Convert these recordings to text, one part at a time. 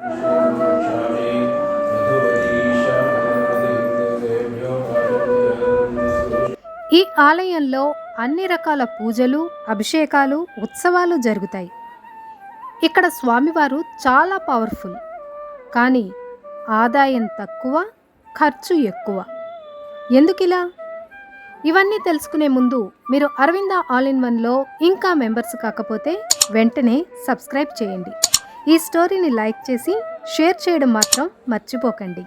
ఈ ఆలయంలో అన్ని రకాల పూజలు అభిషేకాలు ఉత్సవాలు జరుగుతాయి. ఇక్కడ స్వామివారు చాలా పవర్ఫుల్. కానీ ఆదాయం తక్కువ ఖర్చు ఎక్కువ. ఎందుకిలా? ఇవన్నీ తెలుసుకునే ముందు మీరు అరవింద ఆల్ ఇన్ వన్లో ఇంకా మెంబర్స్ కాకపోతే వెంటనే సబ్స్క్రైబ్ చేయండి. ఈ స్టోరీని లైక్ చేసి షేర్ చేయడం మాత్రం మర్చిపోకండి.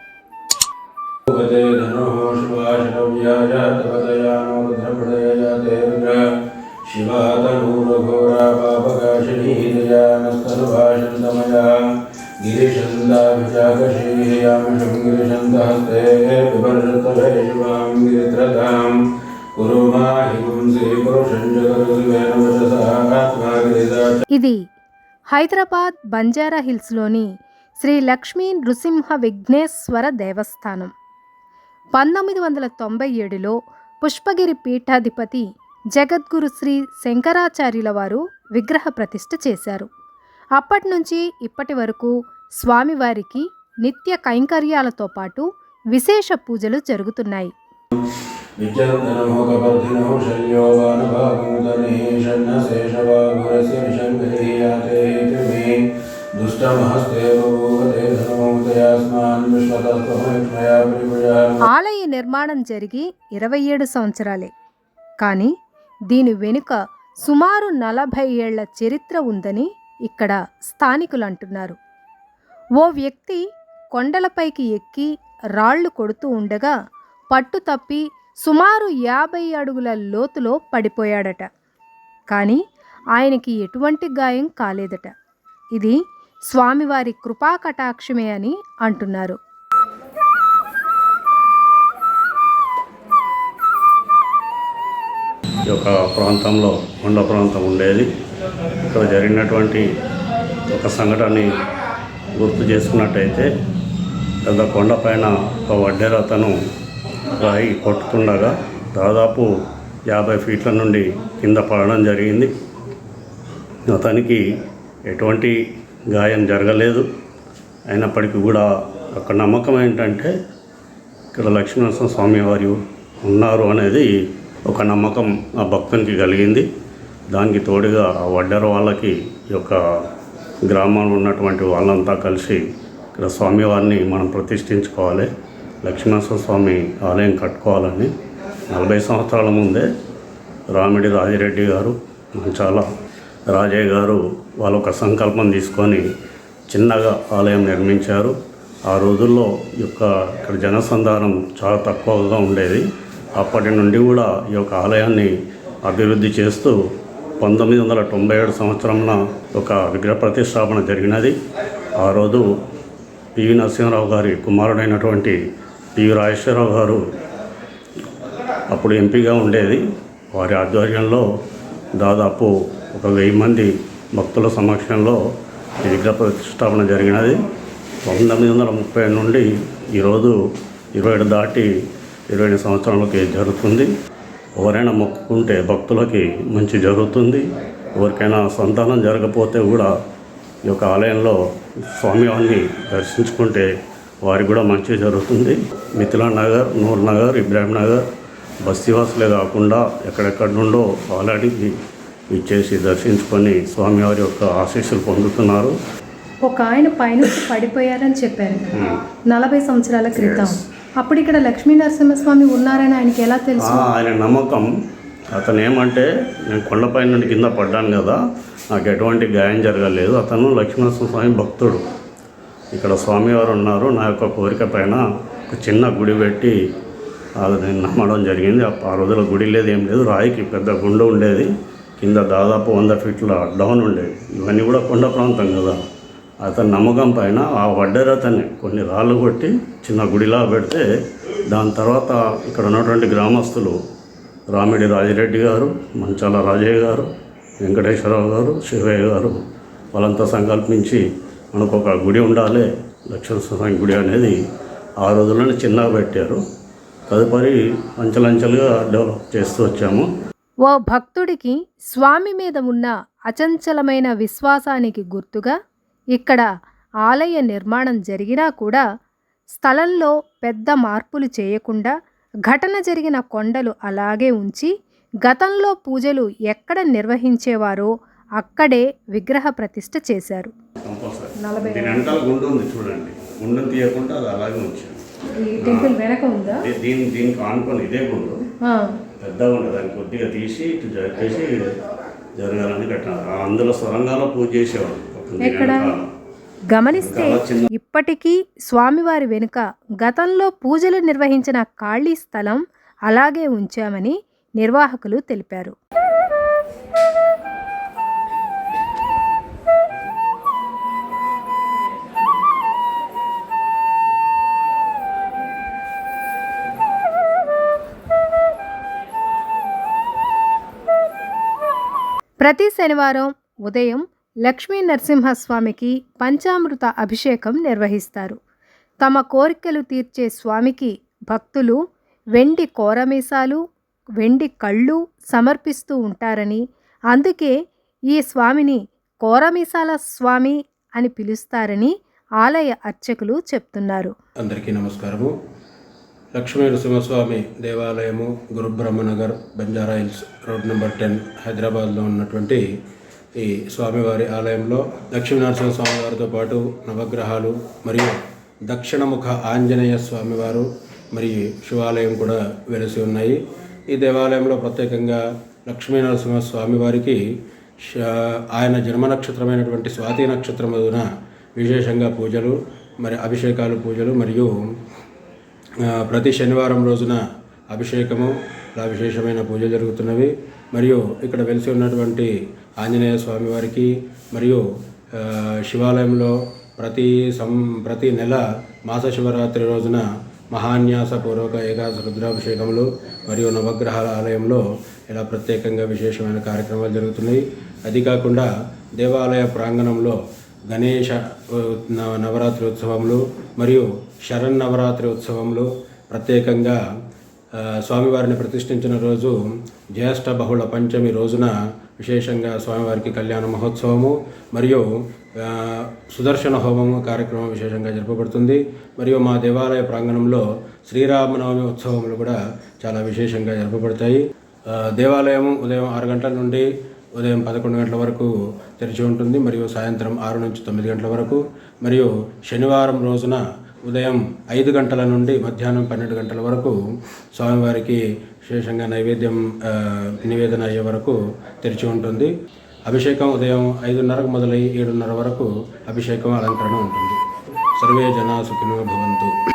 హైదరాబాద్ బంజారా హిల్స్లోని శ్రీ లక్ష్మీ నృసింహ విఘ్నేశ్వర దేవస్థానం. పంతొమ్మిది వందల తొంభై ఏడులో పుష్పగిరి పీఠాధిపతి జగద్గురు శ్రీ శంకరాచార్యుల వారు విగ్రహ ప్రతిష్ఠ చేశారు. అప్పటి నుంచి ఇప్పటి వరకు స్వామివారికి నిత్య కైంకర్యాలతో పాటు విశేష పూజలు జరుగుతున్నాయి. ఆలయ నిర్మాణం జరిగి ఇరవై ఏడు సంవత్సరాలే. కానీ దీని వెనుక సుమారు నలభై ఏళ్ళ చరిత్ర ఉందని ఇక్కడ స్థానికులు అంటున్నారు ఓ వ్యక్తి కొండలపైకి ఎక్కి రాళ్ళు కొడుతూ ఉండగా పట్టు తప్పి సుమారు యాభై అడుగుల లోతులో పడిపోయాడట. కానీ ఆయనకి ఎటువంటి గాయం కాలేదట. ఇది స్వామివారి కృపా కటాక్షమే అని అంటున్నారు. ఈ యొక్క ప్రాంతంలో కొండ ప్రాంతం ఉండేది. ఇక్కడ జరిగినటువంటి ఒక సంఘటనని గుర్తు చేసుకున్నట్టయితే పెద్ద కొండపైన ఒక వడ్డేరతను రాయి కొట్టుతుండగా దాదాపు యాభై ఫీట్ల నుండి కింద పడడం జరిగింది. అతనికి ఎటువంటి గాయం జరగలేదు. అయినప్పటికీ కూడా ఒక నమ్మకం ఏంటంటే ఇక్కడ లక్ష్మీనరసింహ స్వామి వారు ఉన్నారు అనేది ఒక నమ్మకం ఆ భక్తునికి కలిగింది. దానికి తోడుగా ఆ వడ్డర వాళ్ళకి ఈ యొక్క గ్రామంలో ఉన్నటువంటి వాళ్ళంతా కలిసి ఇక్కడ స్వామివారిని మనం ప్రతిష్ఠించుకోవాలి. లక్ష్మీనరసింహ స్వామి ఆలయం కట్టుకోవాలని నలభై సంవత్సరాల ముందే రామిడి రాజిరెడ్డి గారు చాలా రాజయ్య గారు వాళ్ళ ఒక సంకల్పం తీసుకొని చిన్నగా ఆలయం నిర్మించారు. ఆ రోజుల్లో ఈ యొక్క ఇక్కడ జనసంధానం చాలా తక్కువగా ఉండేది. అప్పటి నుండి కూడా ఈ యొక్క ఆలయాన్ని అభివృద్ధి చేస్తూ పంతొమ్మిది వందల తొంభై ఏడు సంవత్సరంలో ఒక విగ్రహ ప్రతిష్టాపన జరిగినది. ఆ రోజు పివి నరసింహరావు గారి కుమారుడైనటువంటి పివి రాజేశ్వరరావు గారు అప్పుడు ఎంపీగా ఉండేది. వారి ఆధ్వర్యంలో దాదాపు ఒక వెయ్యి మంది భక్తుల సమక్షంలో ఈ విగ్రహ ప్రతిష్టాపన జరిగినది. పంతొమ్మిది వందల ముప్పై నుండి ఈరోజు ఇరవై ఏడు దాటి ఇరవై ఏడు సంవత్సరాలకి జరుగుతుంది. ఎవరైనా మొక్కుకుంటే భక్తులకి మంచి జరుగుతుంది. ఎవరికైనా సంతానం జరగకపోతే కూడా ఈ యొక్క ఆలయంలో స్వామివారిని దర్శించుకుంటే వారికి కూడా మంచి జరుగుతుంది. మిథిలా నగర్ నూర్ నగర్ ఇబ్రాహిం నగర్ బస్తీవాసులే కాకుండా ఎక్కడెక్కడ నుండో ఆలయానికి ఇచ్చేసి దర్శించుకొని స్వామివారి యొక్క ఆశీస్సులు పొందుతున్నారు. ఒక ఆయన పైనుంచి పడిపోయారని చెప్పారు. నలభై సంవత్సరాల క్రితం. అప్పుడు ఇక్కడ లక్ష్మీ నరసింహస్వామి ఉన్నారని ఆయనకి ఎలా తెలుసు? ఆయన నమ్మకం. అతను ఏమంటే నేను కొండపై నుండి కింద పడ్డాను కదా నాకు ఎటువంటి గాయం జరగలేదు. అతను లక్ష్మీనరసింహ స్వామి భక్తుడు. ఇక్కడ స్వామివారు ఉన్నారు. నా యొక్క కోరిక పైన ఒక చిన్న గుడి పెట్టి అది నమ్మడం జరిగింది. ఆ- రోజుల్లో గుడి లేదు ఏం లేదు. రాయికి పెద్ద గుండె ఉండేది. కింద దాదాపు వంద ఫీట్ల డౌన్ ఉండేవి ఇవన్నీ కూడా కొండ ప్రాంతం కదా. అతని నమ్మకం పైన ఆ వడ్డేరతన్ని కొన్ని రాళ్ళు కొట్టి చిన్న గుడిలా పెడితే దాని తర్వాత ఇక్కడ ఉన్నటువంటి గ్రామస్తులు రామిడి రాజిరెడ్డి గారు మంచాల రాజయ్య గారు వెంకటేశ్వరరావు గారు శివయ్య గారు వాళ్ళంతా సంకల్పించి మనకు ఒక గుడి ఉండాలి. లక్ష్మణ స్వామి గుడి అనేది ఆ రోజుల్లోనే చిన్నగా పెట్టారు. తదుపరి అంచెలంచెలుగా డెవలప్ చేస్తూ వచ్చాము. ఓ భక్తుడికి స్వామి మీద ఉన్న అచంచలమైన విశ్వాసానికి గుర్తుగా ఇక్కడ ఆలయ నిర్మాణం జరిగినా కూడా స్థలంలో పెద్ద మార్పులు చేయకుండా ఘటన జరిగిన కొండలు అలాగే ఉంచి గతంలో పూజలు ఎక్కడ నిర్వహించేవారో అక్కడే విగ్రహ ప్రతిష్ఠ చేశారు. తీయకుండా అలాగే దీని దీనికి ఆనుకొని ఇదే గుండు. పెద్దగా ఉండదు దాన్ని కొద్దిగా తీసి ఇటు జరిపేసి జరగాలని కట్టినారు అందులో సొరంగాలో పూజ చేసేవాడు? వెనకాల. గమనిస్తే ఇప్పటికీ స్వామివారి వెనుక గతంలో పూజలు నిర్వహించిన ఖాళీ స్థలం అలాగే ఉంచామని నిర్వాహకులు తెలిపారు ప్రతి శనివారం ఉదయం లక్ష్మీ నరసింహస్వామికి పంచామృత అభిషేకం నిర్వహిస్తారు. తమ కోరికలు తీర్చే స్వామికి భక్తులు వెండి కోరమీసాలు వెండి కళ్ళు సమర్పిస్తూ ఉంటారని అందుకే ఈ స్వామిని కోరమీసాల స్వామి అని పిలుస్తారని ఆలయ అర్చకులు చెప్తున్నారు. అందరికీ నమస్కారము. లక్ష్మీ నరసింహస్వామి దేవాలయము Gurubrahmanagar Banjara hills road number ten హైదరాబాద్లో ఉన్నటువంటి ఈ స్వామివారి ఆలయంలో లక్ష్మీనరసింహ స్వామి వారితో పాటు నవగ్రహాలు మరియు దక్షిణముఖ ఆంజనేయ స్వామివారు మరియు శివాలయం కూడా వెలిసి ఉన్నాయి. ఈ దేవాలయంలో ప్రత్యేకంగా లక్ష్మీ నరసింహస్వామి వారికి ఆయన జన్మ నక్షత్రమైనటువంటి స్వాతి నక్షత్రమున విశేషంగా పూజలు మరి అభిషేకాలు పూజలు మరియు ప్రతి శనివారం రోజున అభిషేకము ఇలా విశేషమైన పూజలు జరుగుతున్నవి. మరియు ఇక్కడ వెలిసి ఉన్నటువంటి ఆంజనేయ స్వామి వారికి మరియు శివాలయంలో ప్రతి సం ప్రతి నెల మాస శివరాత్రి రోజున మహాన్యాసపూర్వక ఏకాదశ రుద్రాభిషేకములు మరియు నవగ్రహాల ఆలయంలో ఇలా ప్రత్యేకంగా విశేషమైన కార్యక్రమాలు జరుగుతున్నాయి. అది కాకుండా దేవాలయ ప్రాంగణంలో గణేష నవరాత్రి ఉత్సవములు మరియు శరన్నవరాత్రి ఉత్సవములు ప్రత్యేకంగా స్వామివారిని ప్రతిష్ఠించిన రోజు జ్యేష్ఠ బహుళ పంచమి రోజున విశేషంగా స్వామివారికి కళ్యాణ మహోత్సవము మరియు సుదర్శన హోమము కార్యక్రమం విశేషంగా జరపబడుతుంది. మరియు మా దేవాలయ ప్రాంగణంలో శ్రీరామనవమి ఉత్సవములు కూడా చాలా విశేషంగా జరపబడతాయి. దేవాలయం ఉదయం ఆరు గంటల నుండి ఉదయం పదకొండు గంటల వరకు తెరిచి ఉంటుంది మరియు సాయంత్రం ఆరు నుంచి తొమ్మిది గంటల వరకు మరియు శనివారం రోజున ఉదయం ఐదు గంటల నుండి మధ్యాహ్నం పన్నెండు గంటల వరకు స్వామివారికి విశేషంగా నైవేద్యం నివేదన అయ్యే వరకు తెరిచి ఉంటుంది. అభిషేకం ఉదయం ఐదున్నరకు మొదలై ఏడున్నర వరకు అభిషేకం అలంకరణ ఉంటుంది. సర్వే జనా సుఖినో భవంతు.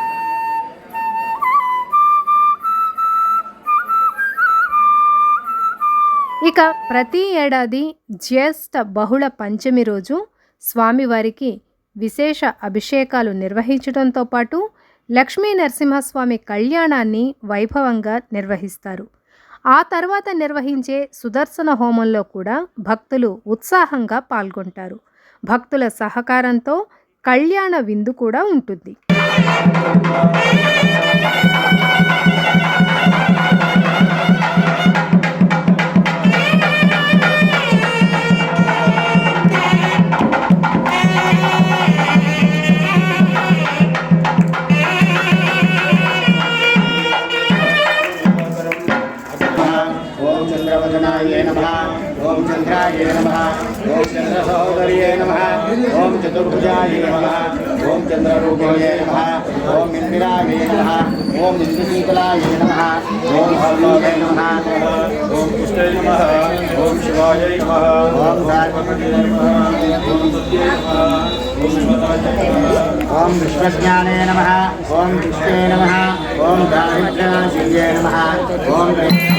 ఇక ప్రతి ఏడాది జ్యేష్ఠ బహుళ పంచమి రోజు స్వామివారికి విశేష అభిషేకాలు నిర్వహించడంతో పాటు లక్ష్మీ నరసింహస్వామి కళ్యాణాన్ని వైభవంగా నిర్వహిస్తారు. ఆ తర్వాత నిర్వహించే సుదర్శన హోమంలో కూడా భక్తులు ఉత్సాహంగా పాల్గొంటారు. భక్తుల సహకారంతో కళ్యాణ విందు కూడా ఉంటుంది. చంద్రాయ నమ ఓం చంద్ర సహోదర్యే నమ ఓం చతుర్భుజాయ నమ ఓం చంద్రరూపాయ నమ ఓం ఇందిరాయ నమ ఓం ఇంద్రశీతలాయ నమ ఓం హల్లోయ నమ ఓం కృష్ణాయ నమ ఓం శివాయ నమ ఓం సార్వపతి ఓం విశ్వజ్ఞానే నమ ఓం కృష్ణే నమ ఓం దారిద్ర్యాశయ్యే నమ ఓం ఓం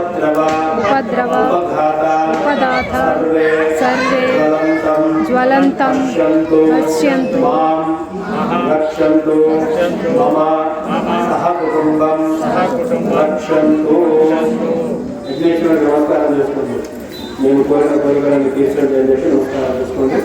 అనంతం పశ్యంతు. రక్షంతు. మమ సహ కుటుంబం. రక్షంతు. విఘ్నేశ్వరుడు నమస్కారం చేసుకోండి నేను కోరిన కోరికలను తీర్చండి అని చెప్పి నమస్కారం చేసుకోండి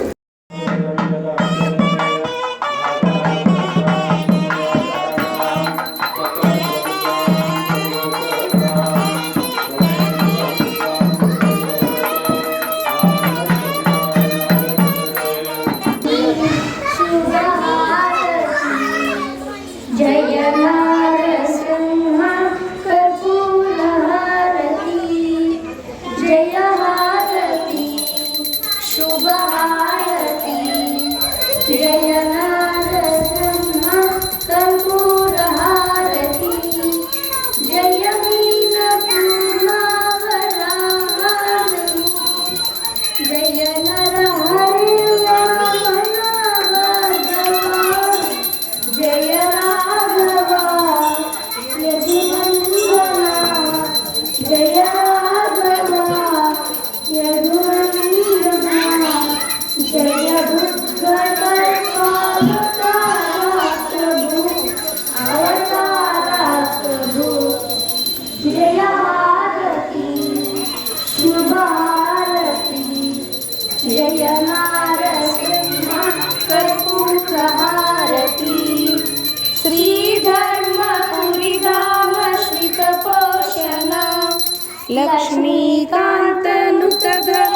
लक्ष्मीकान्तनुतः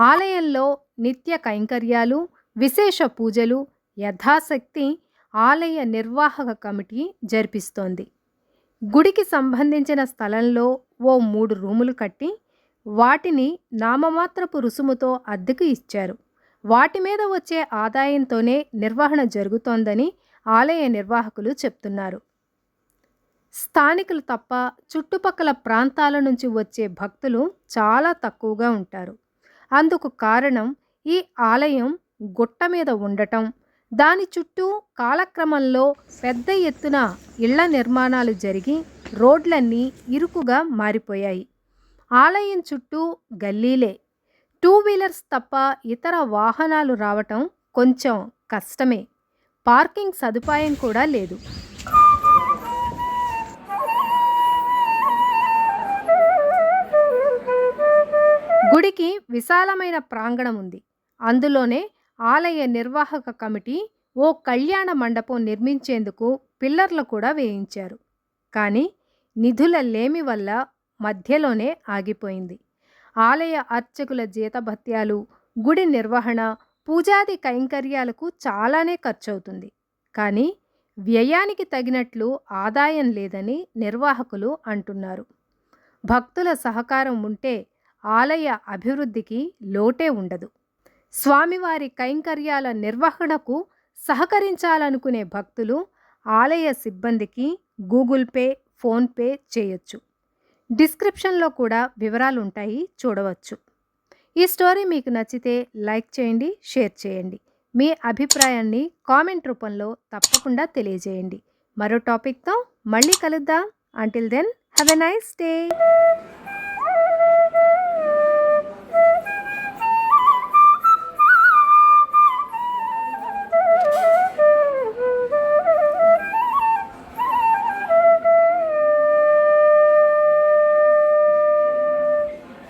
ఆలయంలో నిత్య కైంకర్యాలు విశేష పూజలు యథాశక్తి ఆలయ నిర్వాహక కమిటీ జరిపిస్తోంది. గుడికి సంబంధించిన స్థలంలో ఓ మూడు రూములు కట్టి వాటిని నామమాత్రపు రుసుముతో అద్దెకు ఇచ్చారు. వాటి మీద వచ్చే ఆదాయంతోనే నిర్వహణ జరుగుతోందని ఆలయ నిర్వాహకులు చెప్తున్నారు. స్థానికులు తప్ప చుట్టుపక్కల ప్రాంతాల నుంచి వచ్చే భక్తులు చాలా తక్కువగా ఉంటారు. అందుకు కారణం ఈ ఆలయం గుట్ట మీద ఉండటం దాని చుట్టూ కాలక్రమంలో పెద్ద ఎత్తున ఇళ్ళ నిర్మాణాలు జరిగి రోడ్లన్నీ ఇరుకుగా మారిపోయాయి. ఆలయం చుట్టూ గల్లీలే. టూ వీలర్స్ తప్ప ఇతర వాహనాలు రావటం కొంచెం కష్టమే. పార్కింగ్ సదుపాయం కూడా లేదు. గుడికి విశాలమైన ప్రాంగణం ఉంది. అందులోనే ఆలయ నిర్వాహక కమిటీ ఓ కళ్యాణ మండపం నిర్మించేందుకు పిల్లర్లు కూడా వేయించారు. కానీ నిధుల లేమి వల్ల మధ్యలోనే ఆగిపోయింది. ఆలయ అర్చకుల జీతభత్యాలు గుడి నిర్వహణ పూజాది కైంకర్యాలకు చాలానే ఖర్చవుతుంది. కానీ వ్యయానికి తగినట్లు ఆదాయం లేదని నిర్వాహకులు అంటున్నారు. భక్తుల సహకారం ఉంటే ఆలయ అభివృద్ధికి లోటే ఉండదు. స్వామివారి కైంకర్యాల నిర్వహణకు సహకరించాలనుకునే భక్తులు ఆలయ సిబ్బందికి గూగుల్ పే ఫోన్పే చేయొచ్చు. డిస్క్రిప్షన్లో కూడా వివరాలు ఉంటాయి చూడవచ్చు. ఈ స్టోరీ మీకు నచ్చితే లైక్ చేయండి షేర్ చేయండి. మీ అభిప్రాయాన్ని కామెంట్ రూపంలో తప్పకుండా తెలియజేయండి. మరో టాపిక్తో మళ్ళీ కలుద్దాం. Until then have a nice day